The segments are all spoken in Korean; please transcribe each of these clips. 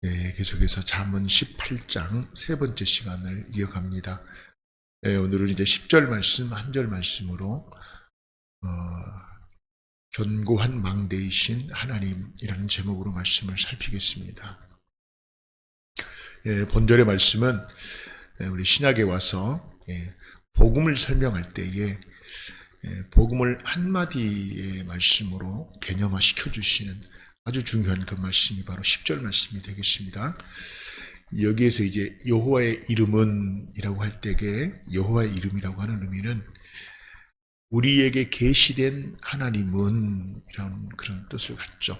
네, 계속해서 잠언 18장 세 번째 시간을 이어갑니다. 네, 오늘은 이제 10절 말씀, 한 절 말씀으로 어, 견고한 망대이신 하나님이라는 제목으로 말씀을 살피겠습니다. 예, 본절의 말씀은 예, 우리 신약에 와서 예, 복음을 설명할 때에 예, 복음을 한마디의 말씀으로 개념화 시켜 주시는 아주 중요한 그 말씀이 바로 10절 말씀이 되겠습니다. 여기에서 이제 여호와의 이름은 이라고 할 때에 여호와의 이름이라고 하는 의미는 우리에게 계시된 하나님은 이런 그런 뜻을 갖죠.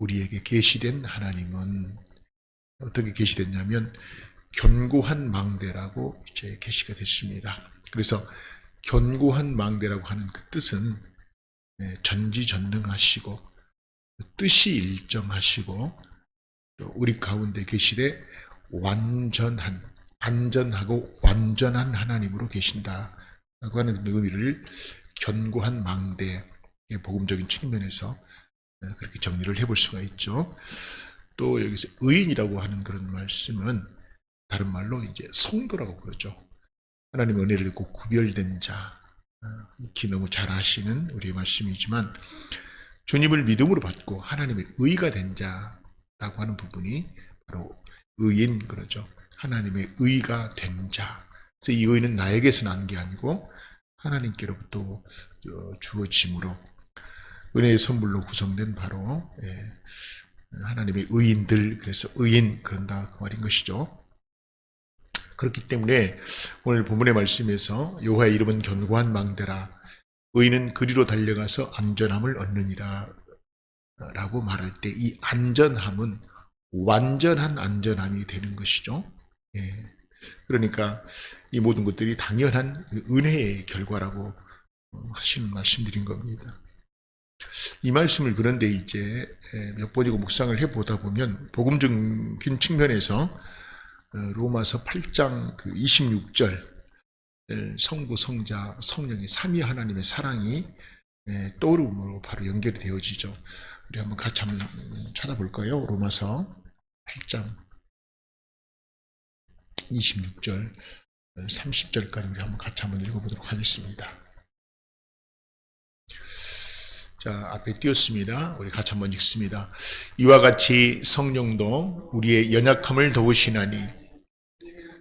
우리에게 계시된 하나님은 어떻게 계시됐냐면 견고한 망대라고 이제 계시가 됐습니다. 그래서 견고한 망대라고 하는 그 뜻은 네, 전지전능하시고 뜻이 일정하시고 또 우리 가운데 계시되 완전한 안전하고 완전한 하나님으로 계신다라고 하는 의미를 견고한 망대의 복음적인 측면에서 어, 그렇게 정리를 해볼 수가 있죠. 또 여기서 의인이라고 하는 그런 말씀은 다른 말로 이제 성도라고 그러죠. 하나님의 은혜를 입고 구별된 자, 어, 익히 너무 잘 아시는 우리의 말씀이지만 주님을 믿음으로 받고 하나님의 의가 된 자라고 하는 부분이 바로 의인 그러죠. 하나님의 의가 된 자. 그래서 이 의는 나에게서 난 게 아니고 하나님께로부터 어, 주어짐으로 은혜의 선물로 구성된 바로 예, 하나님의 의인들 그래서 의인 그런다 그 말인 것이죠. 그렇기 때문에 오늘 본문의 말씀에서 여호와의 이름은 견고한 망대라 의인은 그리로 달려가서 안전함을 얻느니라 라고 말할 때 이 안전함은 완전한 안전함이 되는 것이죠. 예. 그러니까 이 모든 것들이 당연한 그 은혜의 결과라고 어, 하시는 말씀드린 겁니다. 이 말씀을 그런데 이제 예, 몇 번이고 묵상을 해보다 보면 복음적인 측면에서 어, 로마서 8장 그 26절 성부, 성자, 성령의 삼위 하나님의 사랑이 예, 떠오름으로 바로 연결이 되어지죠. 우리 한번 같이 한번 찾아볼까요? 로마서 8장 26절, 30절까지 우리 한번 같이 한번 읽어보도록 하겠습니다. 자, 앞에 띄었습니다. 우리 같이 한번 읽습니다. 이와 같이 성령도 우리의 연약함을 도우시나니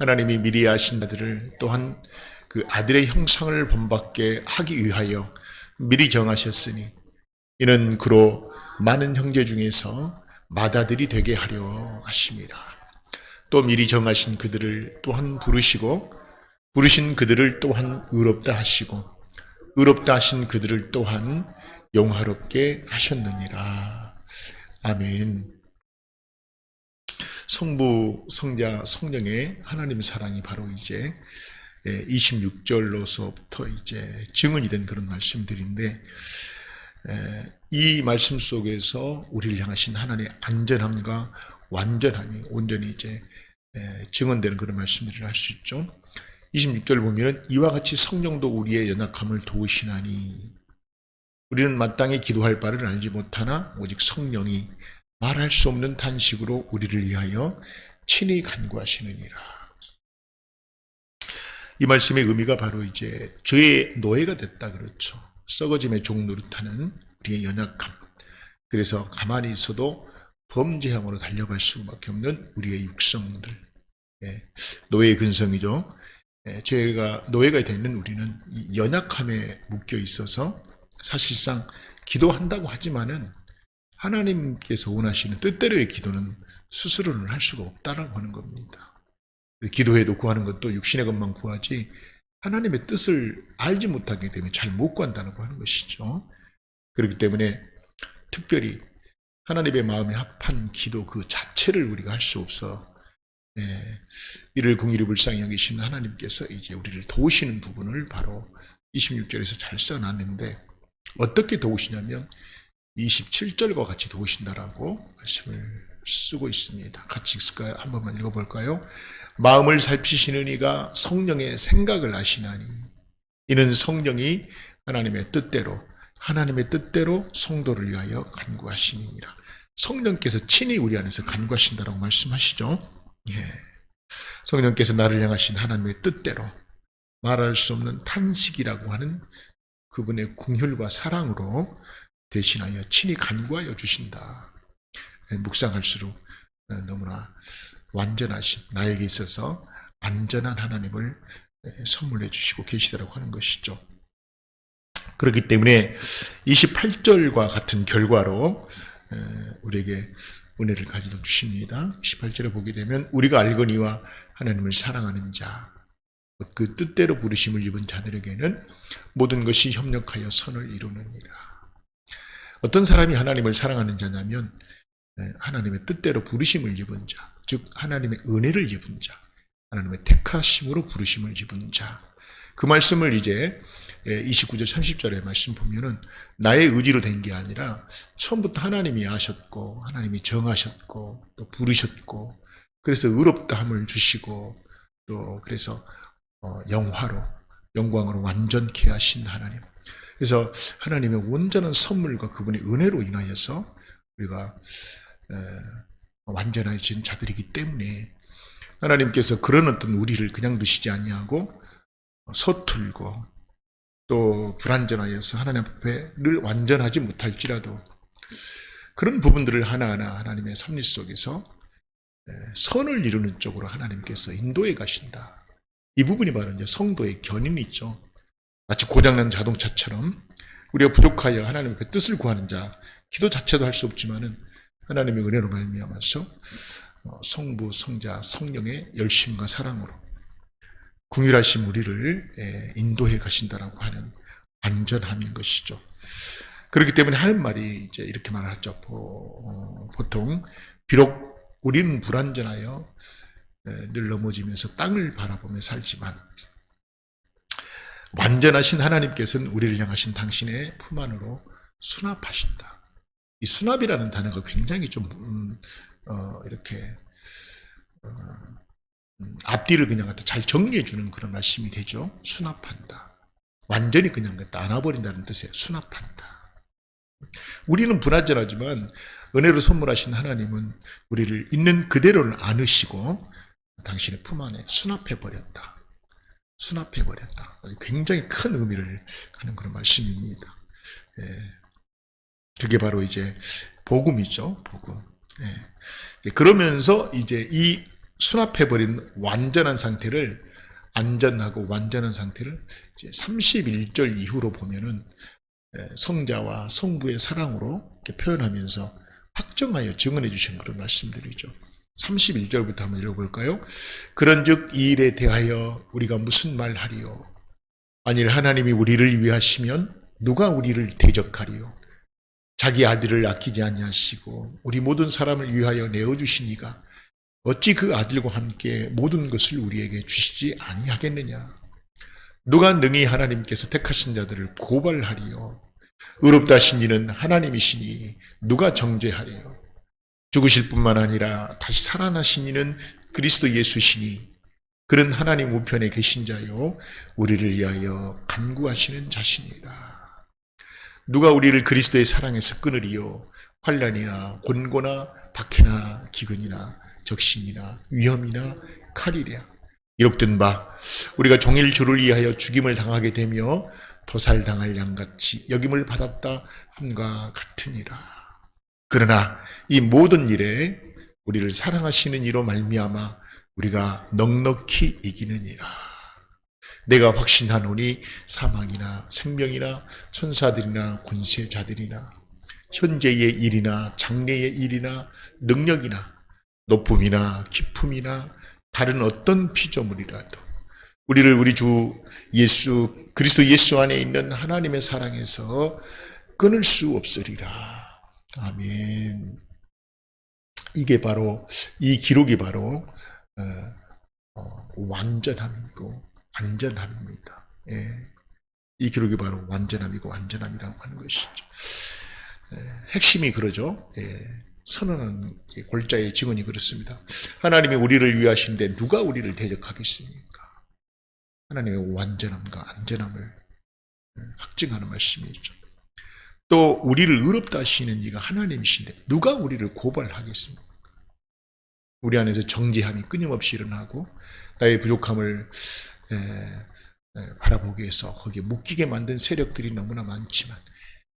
하나님이 미리 아신 자들을 또한 그 아들의 형상을 본받게 하기 위하여 미리 정하셨으니 이는 그로 많은 형제 중에서 마다들이 되게 하려 하심이라. 또 미리 정하신 그들을 또한 부르시고 부르신 그들을 또한 의롭다 하시고 의롭다 하신 그들을 또한 영화롭게 하셨느니라. 아멘. 성부, 성자, 성령의 하나님의 사랑이 바로 이제 26절로서부터 이제 증언이 된 그런 말씀들인데 이 말씀 속에서 우리를 향하신 하나님의 안전함과 완전함이 온전히 이제 증언되는 그런 말씀들을 할 수 있죠. 26절 보면은 이와 같이 성령도 우리의 연약함을 도우시나니 우리는 마땅히 기도할 바를 알지 못하나 오직 성령이 말할 수 없는 탄식으로 우리를 위하여 친히 간구하시느니라. 이 말씀의 의미가 바로 이제 죄의 노예가 됐다 그렇죠. 썩어짐의 종 노릇하는 우리의 연약함. 그래서 가만히 있어도 범죄형으로 달려갈 수밖에 없는 우리의 육성들. 예, 노예의 근성이죠. 예, 죄가 노예가 되는 우리는 연약함에 묶여 있어서 사실상 기도한다고 하지만은 하나님께서 원하시는 뜻대로의 기도는 스스로는 할 수가 없다라고 하는 겁니다. 기도해도 구하는 것도 육신의 것만 구하지 하나님의 뜻을 알지 못하게 되면 잘 못 구한다고 하는 것이죠. 그렇기 때문에 특별히 하나님의 마음에 합한 기도 그 자체를 우리가 할 수 없어 예, 이를 궁일이 불쌍히 여기시는 하나님께서 이제 우리를 도우시는 부분을 바로 26절에서 잘 써놨는데 어떻게 도우시냐면 27절과 같이 도우신다라고 말씀을 쓰고 있습니다. 같이 읽을까요? 한 번만 읽어볼까요? 마음을 살피시는 이가 성령의 생각을 아시나니 이는 성령이 하나님의 뜻대로 하나님의 뜻대로 성도를 위하여 간구하심이니라. 성령께서 친히 우리 안에서 간구하신다라고 말씀하시죠. 예. 성령께서 나를 향하신 하나님의 뜻대로 말할 수 없는 탄식이라고 하는 그분의 궁휼과 사랑으로 대신하여 친히 간구하여 주신다. 예, 묵상할수록 어, 너무나 완전하신 나에게 있어서 안전한 하나님을 예, 선물해 주시고 계시다라고 하는 것이죠. 그렇기 때문에 28절과 같은 결과로 에, 우리에게 은혜를 가지고 주십니다. 18절에 보게 되면 우리가 알거니와 하나님을 사랑하는 자, 그 뜻대로 부르심을 입은 자들에게는 모든 것이 협력하여 선을 이루느니라. 어떤 사람이 하나님을 사랑하는 자냐면 에, 하나님의 뜻대로 부르심을 입은 자, 즉 하나님의 은혜를 입은 자, 하나님의 택하심으로 부르심을 입은 자. 그 말씀을 이제 29절 30절의 말씀 보면은 나의 의지로 된 게 아니라 처음부터 하나님이 아셨고 하나님이 정하셨고 또 부르셨고 그래서 의롭다함을 주시고 또 그래서 어, 영화로 영광으로 완전케 하신 하나님. 그래서 하나님의 온전한 선물과 그분의 은혜로 인하여서 우리가 에, 완전해진 자들이기 때문에 하나님께서 그런 어떤 우리를 그냥 두시지 아니하고 서툴고 또 불완전하여서 하나님 앞에 늘 완전하지 못할지라도 그런 부분들을 하나하나 하나님의 섭리 속에서 선을 이루는 쪽으로 하나님께서 인도해 가신다. 이 부분이 바로 이제 성도의 견인이 있죠. 마치 고장난 자동차처럼 우리가 부족하여 하나님 앞에 뜻을 구하는 자, 기도 자체도 할 수 없지만은 하나님의 은혜로 말미암아서 어, 성부, 성자, 성령의 열심과 사랑으로 궁휼하심 우리를 예, 인도해 가신다라고 하는 안전함인 것이죠. 그렇기 때문에 하는 말이 이제 이렇게 말하죠. 어, 보통 비록 우리는 불완전하여 예, 늘 넘어지면서 땅을 바라보며 살지만 완전하신 하나님께서는 우리를 향하신 당신의 품 안으로 수납하신다. 이 수납이라는 단어가 굉장히 좀 음, 어, 이렇게 어, 음, 앞뒤를 그냥 갖다 잘 정리해 주는 그런 말씀이 되죠. 수납한다. 완전히 그냥 갖다 안아버린다는 뜻이에요. 수납한다. 우리는 불완전하지만 은혜로 선물하신 하나님은 우리를 있는 그대로를 안으시고 당신의 품 안에 수납해 버렸다. 수납해 버렸다. 굉장히 큰 의미를 가는 그런 말씀입니다. 예. 그게 바로 이제 복음이죠. 복음. 예. 그러면서 이제 이 수납해 버린 완전한 상태를 안전하고 완전한 상태를 이제 31절 이후로 보면은 성자와 성부의 사랑으로 표현하면서 확정하여 증언해 주신 그런 말씀들이죠. 31절부터 한번 읽어볼까요? 그런즉 이 일에 대하여 우리가 무슨 말 하리요? 만일 하나님이 우리를 위하시면 누가 우리를 대적하리요? 자기 아들을 아끼지 아니하시고 우리 모든 사람을 위하여 내어 주시니가 어찌 그 아들과 함께 모든 것을 우리에게 주시지 아니하겠느냐? 누가 능히 하나님께서 택하신 자들을 고발하리요? 의롭다 하신 이는 하나님이시니 누가 정죄하리요? 죽으실 뿐만 아니라 다시 살아나신 이는 그리스도 예수시니 그는 하나님 우편에 계신 자요 우리를 위하여 간구하시는 자신이다. 누가 우리를 그리스도의 사랑에서 끊으리요? 환란이나 곤고나 박해나 기근이나 적신이나 위험이나 칼이랴. 기록된 바 우리가 종일 주를 위하여 죽임을 당하게 되며 도살당할 양같이 여김을 받았다 함과 같으니라. 그러나 이 모든 일에 우리를 사랑하시는 이로 말미암아 우리가 넉넉히 이기느니라. 내가 확신하노니 사망이나 생명이나 천사들이나 군세 자들이나 현재의 일이나 장래의 일이나 능력이나 높음이나 깊음이나 다른 어떤 피조물이라도 우리를 우리 주 예수 그리스도 예수 안에 있는 하나님의 사랑에서 끊을 수 없으리라. 아멘. 이게 바로 이 기록이 바로 어, 어, 완전함이고 안전함입니다. 예. 이 기록이 바로 완전함이고 완전함이라고 하는 것이죠. 예, 핵심이 그러죠. 예, 선언한 이 골자의 직언이 그렇습니다. 하나님이 우리를 위하신데 누가 우리를 대적하겠습니까? 하나님의 완전함과 안전함을 예, 확증하는 말씀이죠. 또 우리를 의롭다 하시는 이가 하나님이신데 누가 우리를 고발하겠습니까? 우리 안에서 정죄함이 끊임없이 일어나고 나의 부족함을 에, 에, 바라보기 위해서 거기에 묶이게 만든 세력들이 너무나 많지만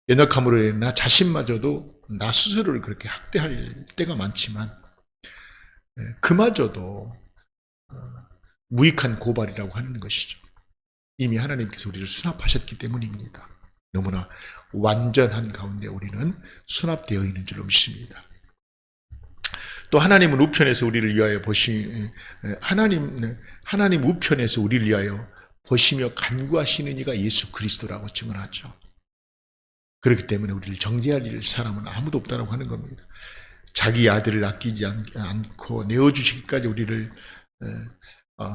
연약함으로 인해 나 자신마저도 나 스스로를 그렇게 학대할 때가 많지만 에, 그마저도 어, 무익한 고발이라고 하는 것이죠. 이미 하나님께서 우리를 수납하셨기 때문입니다. 너무나 완전한 가운데 우리는 수납되어 있는 줄로 믿습니다. 또 하나님은 우편에서 우리를 위하여 보시 하나님 하나님 우편에서 우리를 위하여 보시며 간구하시는 이가 예수 그리스도라고 증언하죠. 그렇기 때문에 우리를 정죄할 일 사람은 아무도 없다라고 하는 겁니다. 자기 아들을 아끼지 않- 않고 내어 주시기까지 우리를 에, 어,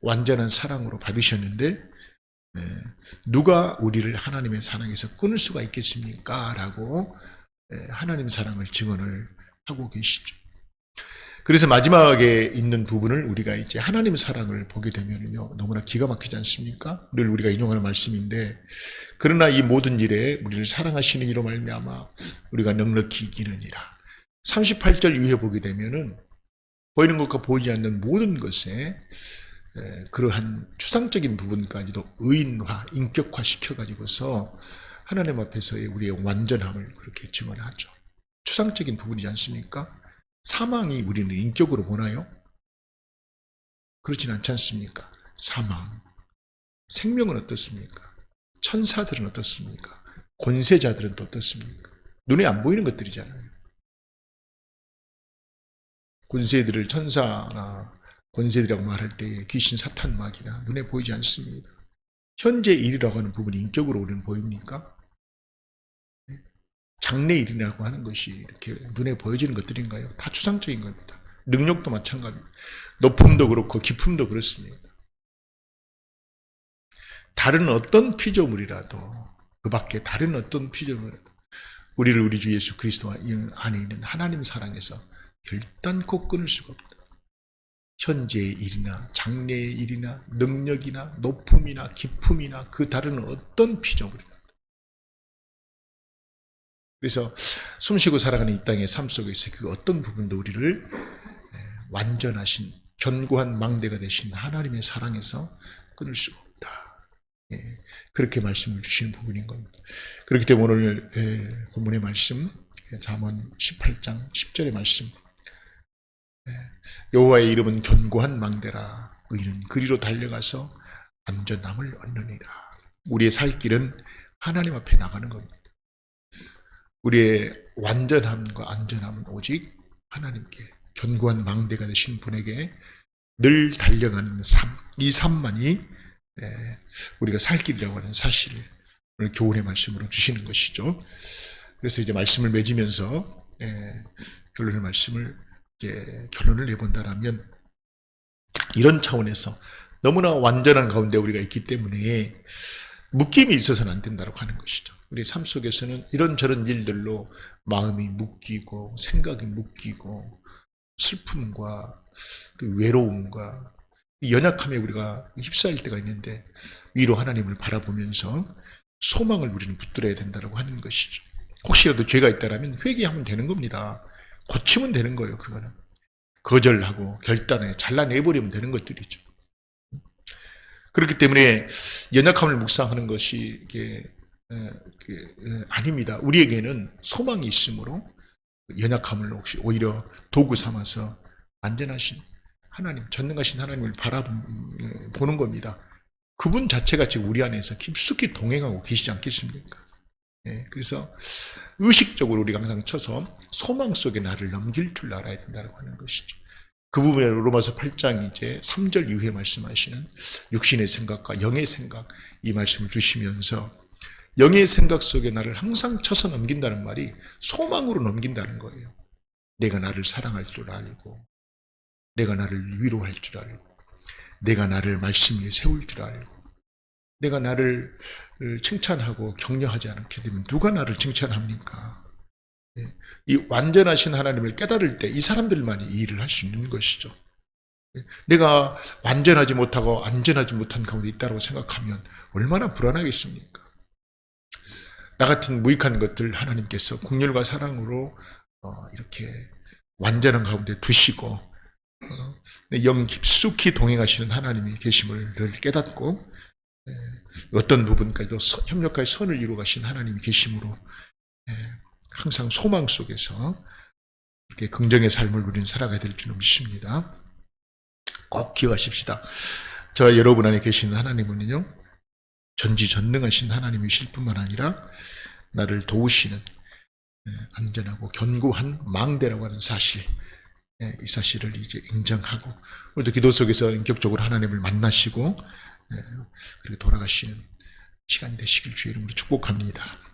완전한 사랑으로 받으셨는데 에, 누가 우리를 하나님의 사랑에서 끊을 수가 있겠습니까? 라고 에, 하나님 사랑을 증언을 하고 계시죠. 그래서 마지막에 있는 부분을 우리가 이제 하나님 사랑을 보게 되면요 너무나 기가 막히지 않습니까? 늘 우리가 인용하는 말씀인데 그러나 이 모든 일에 우리를 사랑하시는 이로 말미암아 우리가 넉넉히 이기느니라. 38절 이후에 보게 되면은 보이는 것과 보이지 않는 모든 것에 에, 그러한 추상적인 부분까지도 의인화, 인격화 시켜가지고서 하나님 앞에서의 우리의 완전함을 그렇게 증언하죠. 추상적인 부분이지 않습니까? 사망이 우리는 인격으로 보나요? 그렇진 않지 않습니까? 사망. 생명은 어떻습니까? 천사들은 어떻습니까? 권세자들은 또 어떻습니까? 눈에 안 보이는 것들이잖아요. 권세들을 천사나 권세들이라고 말할 때 귀신 사탄 마귀나 눈에 보이지 않습니다. 현재 일이라고 하는 부분이 인격으로 우리는 보입니까? 장래 일이라고 하는 것이 이렇게 눈에 보여지는 것들인가요? 다 추상적인 겁니다. 능력도 마찬가지입니다. 높음도 그렇고 깊음도 그렇습니다. 다른 어떤 피조물이라도 그 밖에 다른 어떤 피조물이라도 우리를 우리 주 예수 그리스도 안에 있는 하나님 사랑에서 결단코 끊을 수가 없다. 현재의 일이나 장래의 일이나 능력이나 높음이나 깊음이나 그 다른 어떤 피조물이나 그래서 숨쉬고 살아가는 이 땅의 삶 속에서 그 어떤 부분도 우리를 완전하신 견고한 망대가 되신 하나님의 사랑에서 끊을 수가 없다. 예, 그렇게 말씀을 주시는 부분인 겁니다. 그렇기 때문에 오늘 예, 본문의 말씀 예, 잠언 18장 10절의 말씀 예, 여호와의 이름은 견고한 망대라 의인은 그리로 달려가서 안전함을 얻느니라. 우리의 살 길은 하나님 앞에 나가는 겁니다. 우리의 완전함과 안전함은 오직 하나님께 견고한 망대가 되신 분에게 늘 달려가는 삶, 이 삶만이 에, 우리가 살 길이라고 하는 사실을 오늘 교훈의 말씀으로 주시는 것이죠. 그래서 이제 말씀을 맺으면서 에, 결론의 말씀을 이제 결론을 내본다라면 이런 차원에서 너무나 완전한 가운데 우리가 있기 때문에 묶임이 있어서는 안 된다고 하는 것이죠. 우리 삶 속에서는 이런저런 일들로 마음이 묶이고 생각이 묶이고 슬픔과 그 외로움과 이 연약함에 우리가 휩싸일 때가 있는데 위로 하나님을 바라보면서 소망을 우리는 붙들어야 된다고 하는 것이죠. 혹시라도 죄가 있다라면 회개하면 되는 겁니다. 고치면 되는 거예요, 그거는. 거절하고 결단해 잘라내버리면 되는 것들이죠. 그렇기 때문에 연약함을 묵상하는 것이 이게 아닙니다. 우리에게는 소망이 있으므로 연약함을 혹시 오히려 도구 삼아서 안전하신 하나님, 전능하신 하나님을 바라보는 겁니다. 그분 자체가 지금 우리 안에서 깊숙이 동행하고 계시지 않겠습니까? 예, 그래서 의식적으로 우리가 항상 쳐서 소망 속에 나를 넘길 줄 알아야 된다고 하는 것이죠. 그 부분에 로마서 8장 이제 3절 이후에 말씀하시는 육신의 생각과 영의 생각 이 말씀을 주시면서 영의 생각 속에 나를 항상 쳐서 넘긴다는 말이 소망으로 넘긴다는 거예요. 내가 나를 사랑할 줄 알고, 내가 나를 위로할 줄 알고, 내가 나를 말씀 위에 세울 줄 알고, 내가 나를 칭찬하고 격려하지 않게 되면 누가 나를 칭찬합니까? 예, 이 완전하신 하나님을 깨달을 때 이 사람들만이 이 일을 할 수 있는 것이죠. 예, 내가 완전하지 못하고 안전하지 못한 가운데 있다고 생각하면 얼마나 불안하겠습니까? 나 같은 무익한 것들 하나님께서 국률과 사랑으로 어, 이렇게 완전한 가운데 두시고 어, 영 깊숙이 동행하시는 하나님이 계심을 늘 깨닫고 예, 어떤 부분까지도 서- 협력하여 선을 이루어 가신 하나님이 계심으로 예, 항상 소망 속에서 이렇게 긍정의 삶을 누린 살아가야 될 줄은 믿습니다. 꼭 기억하십시다. 저와 여러분 안에 계시는 하나님은요, 전지전능하신 하나님이실 뿐만 아니라 나를 도우시는 예, 안전하고 견고한 망대라고 하는 사실, 예, 이 사실을 이제 인정하고 오늘도 기도 속에서 인격적으로 하나님을 만나시고 예, 그리고 돌아가시는 시간이 되시길 주의 이름으로 축복합니다.